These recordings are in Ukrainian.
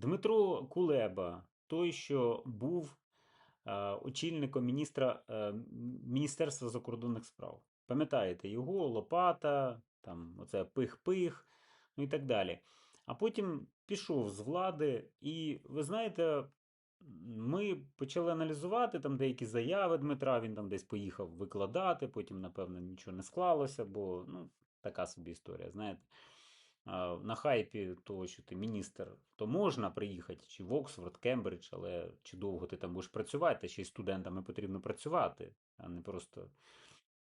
Дмитро Кулеба, той, що був е, очільником міністра, е, Міністерства закордонних справ. Пам'ятаєте, його Лопата, там оце пих-пих, ну і так далі. А потім пішов з влади, і ви знаєте, ми почали аналізувати там деякі заяви Дмитра. Він там десь поїхав викладати, потім, напевно, нічого не склалося, бо ну, така собі історія, знаєте. На хайпі того, що ти міністр, то можна приїхати чи в Оксфорд, Кембридж, але чи довго ти там будеш працювати, ще й студентами потрібно працювати, а не просто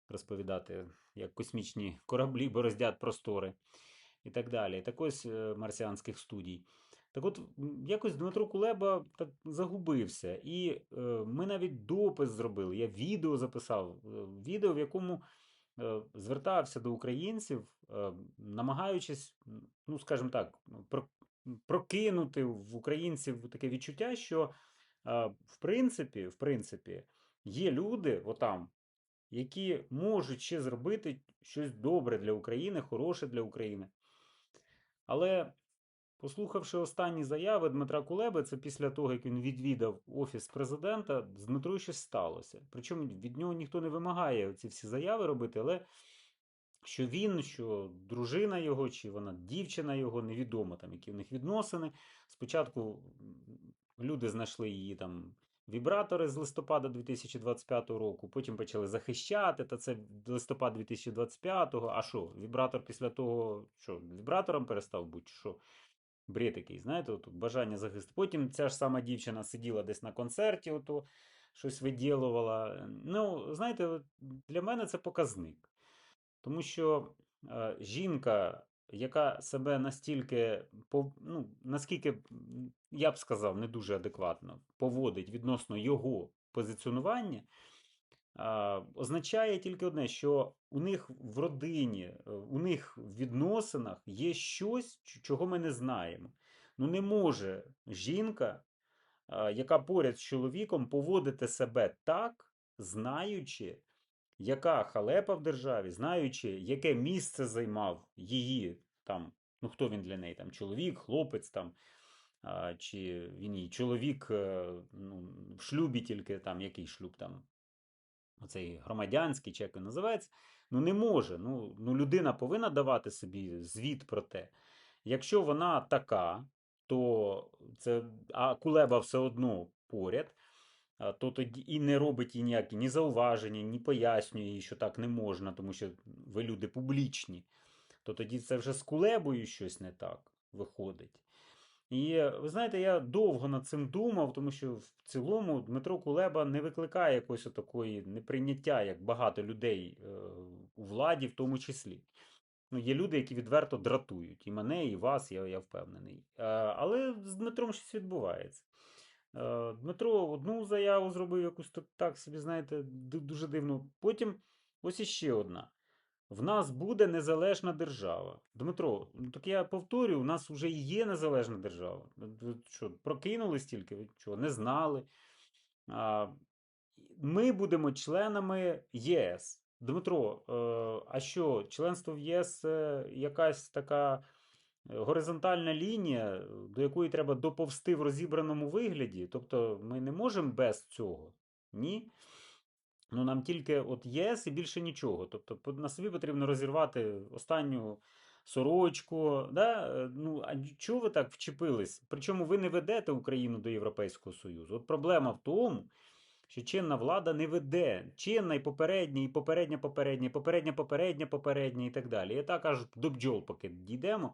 розповідати, як космічні кораблі бороздять простори і так далі. Так ось е, марсіанських студій. Так от, якось Дмитро Кулеба так загубився. І е, ми навіть допис зробили. Я відео записав, е, відео, в якому звертався до українців, е, намагаючись, ну, скажімо так, прокинути в українців таке відчуття, що е, в принципі, в принципі, є люди отам, які можуть ще зробити щось добре для України, хороше для України. Але послухавши останні заяви Дмитра Кулеби, це після того, як він відвідав офіс президента, з Дмитрою щось сталося. Причому від нього ніхто не вимагає ці всі заяви робити, але що він, що дружина його, чи вона дівчина його, невідомо там, які в них відносини. Спочатку люди знайшли її там вібратори з листопада 2025 року, потім почали захищати, та це листопад 2025-го. А що, вібратор після того, що вібратором перестав бути, що? Бред який, знаєте, от бажання захистити. Потім ця ж сама дівчина сиділа десь на концерті, ото щось виділувала. Ну, знаєте, для мене це показник. Тому що е, жінка, яка себе настільки, ну, наскільки, я б сказав, не дуже адекватно поводить відносно його позиціонування, означає тільки одне, що у них в родині, е, у них в відносинах є щось, чого ми не знаємо. Ну, не може жінка, яка поряд з чоловіком, поводити себе так, знаючи, яка халепа в державі, знаючи, яке місце займав її там, ну хто він для неї, там, чоловік, хлопець там, чи він її чоловік е, ну, в шлюбі тільки там, який шлюб там, оцей громадянський, чи як він називається, ну не може. Ну, ну людина повинна давати собі звіт про те. Якщо вона така, то це, а Кулеба все одно поряд, то тоді і не робить їй ніякі ні зауваження, ні пояснює що так не можна, тому що ви люди публічні, то тоді це вже з Кулебою щось не так виходить. І е, ви знаєте, я довго над цим думав, тому що в цілому Дмитро Кулеба не викликає якоїсь такої неприйняття, як багато людей е, у владі, в тому числі. Ну, є люди, які відверто дратують. І мене, і вас, я, я впевнений. Е, Але з Дмитром щось відбувається. Дмитро одну заяву зробив, якусь так, собі, знаєте, дуже дивно. Потім ось іще одна. В нас буде незалежна держава. Дмитро, ну так я повторюю, у нас вже є незалежна держава. Що, прокинулись тільки? Що, не знали? Ми будемо членами ЄС. Дмитро, е, а що, членство в ЄС якась така е, горизонтальна лінія, до якої треба доповсти в розібраному вигляді? Тобто ми не можемо без цього? Ні? Ну, нам тільки от ЄС і більше нічого. Тобто на собі потрібно розірвати останню сорочку. Да? Е, Ну, а чого ви так вчепились? Причому ви не ведете Україну до Європейського Союзу. От проблема в тому, що чинна влада не веде. Чинна і попередня, і попередня, попередня, і попередня, попередня, попередня і так далі. І так аж до бджол, поки дійдемо,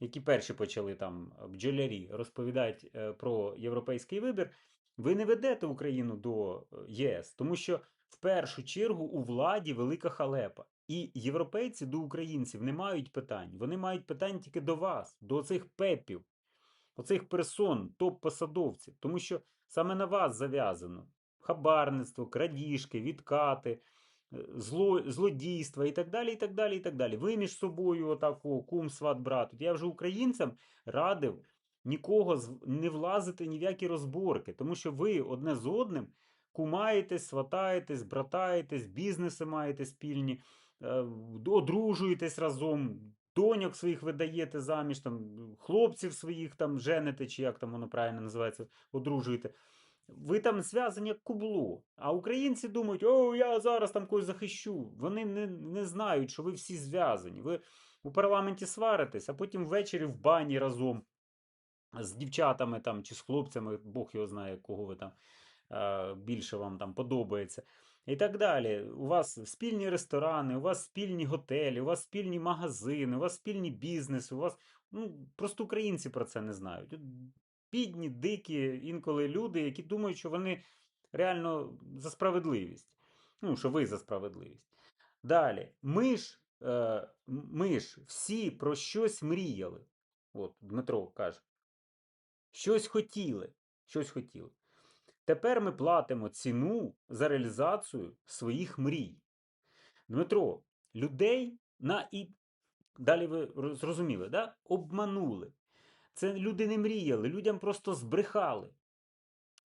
які перші почали там бджолярі розповідати е, про європейський вибір. Ви не ведете Україну до е, ЄС, тому що в першу чергу у владі велика халепа. І європейці до українців не мають питань. Вони мають питань тільки до вас, до цих пепів, оцих персон, топ-посадовців. Тому що саме на вас зав'язано хабарництво, крадіжки, відкати, е, зло, злодійства і так далі. і так далі, і так далі. Ви між собою, отако, кум, сват, брат. Я вже українцям радив нікого не влазити ні в які розборки, тому що ви одне з одним кумаєтесь, сватаєтесь, братаєтесь, бізнеси маєте спільні, е, одружуєтесь разом, доньок своїх видаєте заміж, там, хлопців своїх там жените, чи як там воно правильно називається, одружуєте. Ви там зв'язані як кубло. А українці думають, о, я зараз там когось захищу. Вони не, не знають, що ви всі зв'язані. Ви у парламенті сваритесь, а потім ввечері в бані разом з дівчатами там, чи з хлопцями, Бог його знає, кого ви там е, більше вам там подобається. І так далі. У вас спільні ресторани, у вас спільні готелі, у вас спільні магазини, у вас спільні бізнеси, у вас. Ну, просто українці про це не знають. Бідні, дикі, інколи люди, які думають, що вони реально за справедливість. Ну, що ви за справедливість. Далі, ми ж, е, ми ж всі про щось мріяли. От Дмитро каже. Щось хотіли. Щось хотіли. Тепер ми платимо ціну за реалізацію своїх мрій. Дмитро, людей на і далі ви зрозуміли, да? обманули. Це люди не мріяли, людям просто збрехали.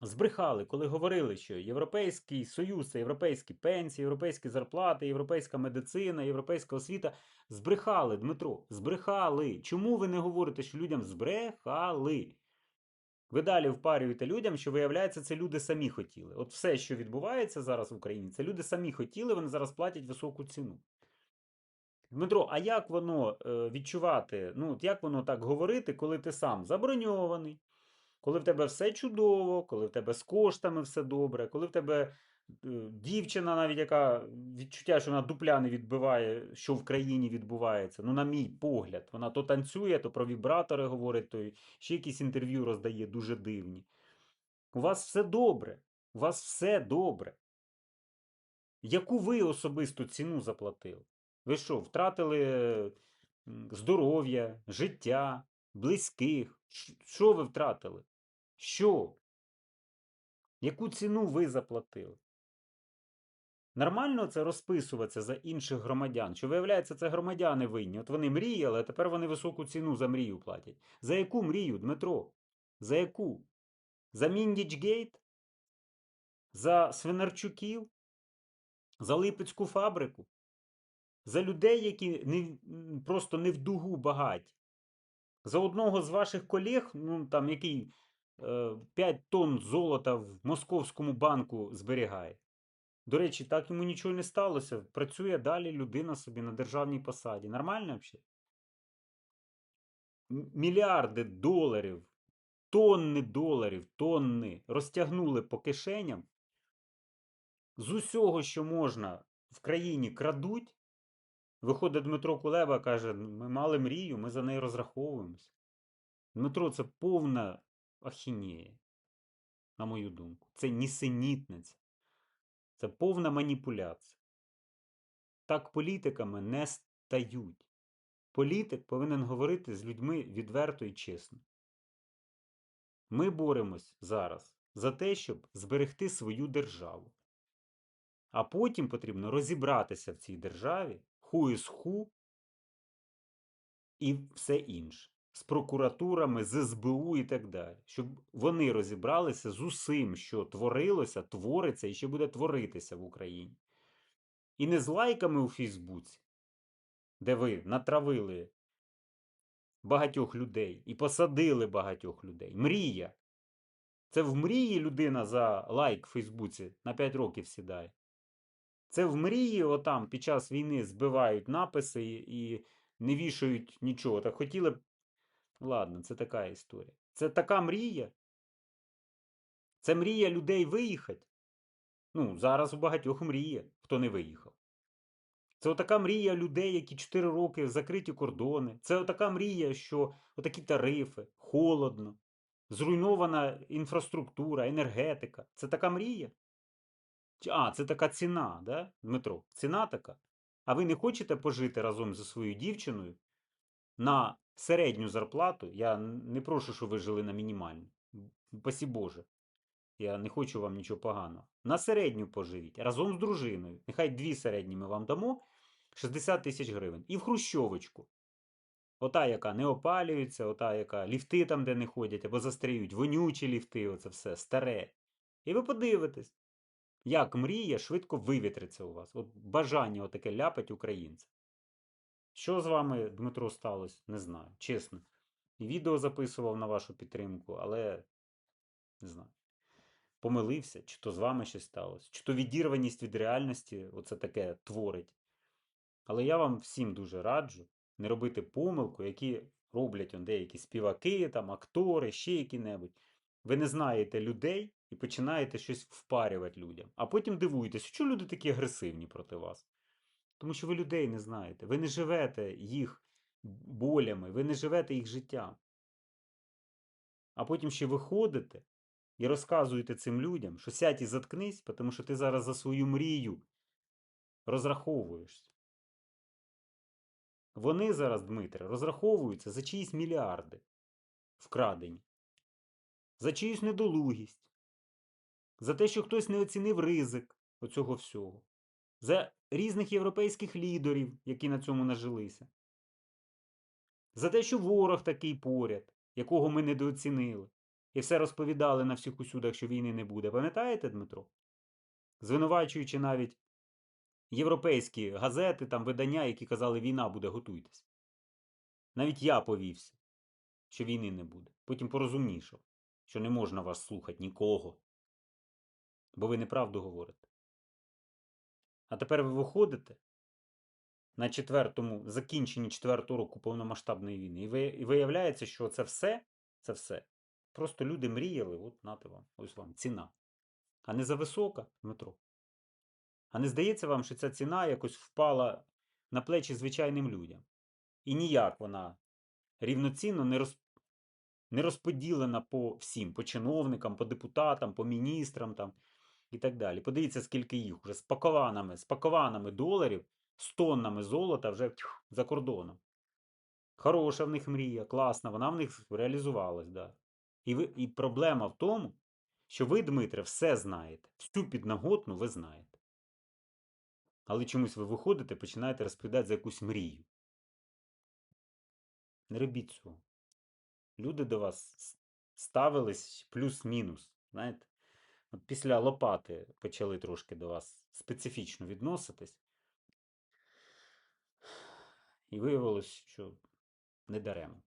Збрехали, коли говорили, що Європейський Союз це європейські пенсії, європейські зарплати, європейська медицина, європейська освіта. Збрехали, Дмитро, збрехали. Чому ви не говорите, що людям збрехали? Ви далі впарюєте людям, що виявляється, це люди самі хотіли. От все, що відбувається зараз в Україні, це люди самі хотіли, вони зараз платять високу ціну. Дмитро, а як воно е, відчувати? Ну, як воно так говорити, коли ти сам заброньований, коли в тебе все чудово, коли в тебе з коштами все добре, коли в тебе дівчина, навіть яка відчуття, що вона дупля не відбиває, що в країні відбувається. Ну, на мій погляд, вона то танцює, то про вібратори говорить, то ще якісь інтерв'ю роздає дуже дивні. У вас все добре. У вас все добре. Яку ви особисту ціну заплатили? Ви що, втратили здоров'я, життя, близьких? Що ви втратили? Що? Яку ціну ви заплатили? Нормально це розписуватися за інших громадян, що виявляється, це громадяни винні. От вони мріяли, а тепер вони високу ціну за мрію платять. За яку мрію, Дмитро? За яку? За Міндічгейт? За Свинарчуків? За Липецьку фабрику? За людей, які не, просто не в дугу багаті? За одного з ваших колег, ну там який е, 5 тонн золота в московському банку зберігає. До речі, так йому нічого не сталося. Працює далі людина собі на державній посаді. Нормально взагалі? Мільярди доларів, тонни доларів, тонни розтягнули по кишеням. З усього, що можна в країні крадуть. Виходить Дмитро Кулеба каже: ми мали мрію, ми за неї розраховуємося. Дмитро, це повна ахінея, на мою думку. Це нісенітниця. Це повна маніпуляція. Так політиками не стають. Політик повинен говорити з людьми відверто і чесно. Ми боремось зараз за те, щоб зберегти свою державу. А потім потрібно розібратися в цій державі, ху із ху і все інше. З прокуратурами, з СБУ і так далі. Щоб вони розібралися з усім, що творилося, твориться і ще буде творитися в Україні. І не з лайками у Фейсбуці, де ви натравили багатьох людей і посадили багатьох людей. Мрія. Це в мрії людина за лайк в Фейсбуці на 5 років сідає. Це в мрії, отам під час війни збивають написи і, не вішають нічого. Так хотіли б. Ладно, це така історія. Це така мрія. Це мрія людей виїхати. Ну, зараз у багатьох мрія, хто не виїхав. Це отака мрія людей, які 4 роки закриті кордони. Це отака мрія, що отакі тарифи, холодно, зруйнована інфраструктура, енергетика. Це така мрія. А, це така ціна, да, Дмитро? Ціна така. А ви не хочете пожити разом зі своєю дівчиною на середню зарплату? Я не прошу, щоб ви жили на мінімальну. Пасі Боже. Я не хочу вам нічого поганого. На середню поживіть разом з дружиною. Нехай дві середні ми вам дамо 60 тисяч гривень. І в Хрущовочку. Ота, яка не опалюється, ота, яка ліфти там, де не ходять, або застріють, вонючі ліфти, оце все старе. І ви подивитесь, як мрія швидко вивітриться у вас. От бажання отаке ляпать українцям. Що з вами, Дмитро, сталося? Не знаю. Чесно. І відео записував на вашу підтримку, але не знаю. Помилився, чи то з вами щось сталося, чи то відірваність від реальності, оце таке творить. Але я вам всім дуже раджу не робити помилку, які роблять он деякі співаки, там, актори, ще які-небудь. Ви не знаєте людей і починаєте щось впарювати людям. А потім дивуєтесь, що люди такі агресивні проти вас. Тому що ви людей не знаєте, ви не живете їх болями, ви не живете їх життям. А потім ще виходите і розказуєте цим людям, що сядь і заткнись, тому що ти зараз за свою мрію розраховуєшся. Вони зараз, Дмитре, розраховуються за чиїсь мільярди вкрадені, за чиюсь недолугість, за те, що хтось не оцінив ризик оцього всього, за різних європейських лідерів, які на цьому нажилися, за те, що ворог такий поряд, якого ми недооцінили, і все розповідали на всіх усюдах, що війни не буде. Пам'ятаєте, Дмитро? Звинувачуючи навіть європейські газети, там видання, які казали, війна буде, готуйтесь. Навіть я повівся, що війни не буде. Потім порозумнішав, що не можна вас слухати нікого. Бо ви неправду говорите. А тепер ви виходите на четвертому, закінченні четвертого року повномасштабної війни, і, ви, і виявляється, що це все, це все. Просто люди мріяли, от нате вам, ось вам ціна. А не зависока, Дмитро. А не здається вам, що ця ціна якось впала на плечі звичайним людям? І ніяк вона рівноцінно не, роз... не розподілена по всім, по чиновникам, по депутатам, по міністрам там, і так далі. Подивіться, скільки їх уже з пакованами, з пакованами доларів, з тоннами золота вже тьф, за кордоном. Хороша в них мрія, класна, вона в них реалізувалась. Да. І, ви, і проблема в тому, що ви, Дмитре, все знаєте, всю підноготну ви знаєте. Але чомусь ви виходите, починаєте розповідати за якусь мрію. Не робіть цього. Люди до вас ставились плюс-мінус. Знаєте? Після лопати почали трошки до вас специфічно відноситись. І виявилось, що не даремно.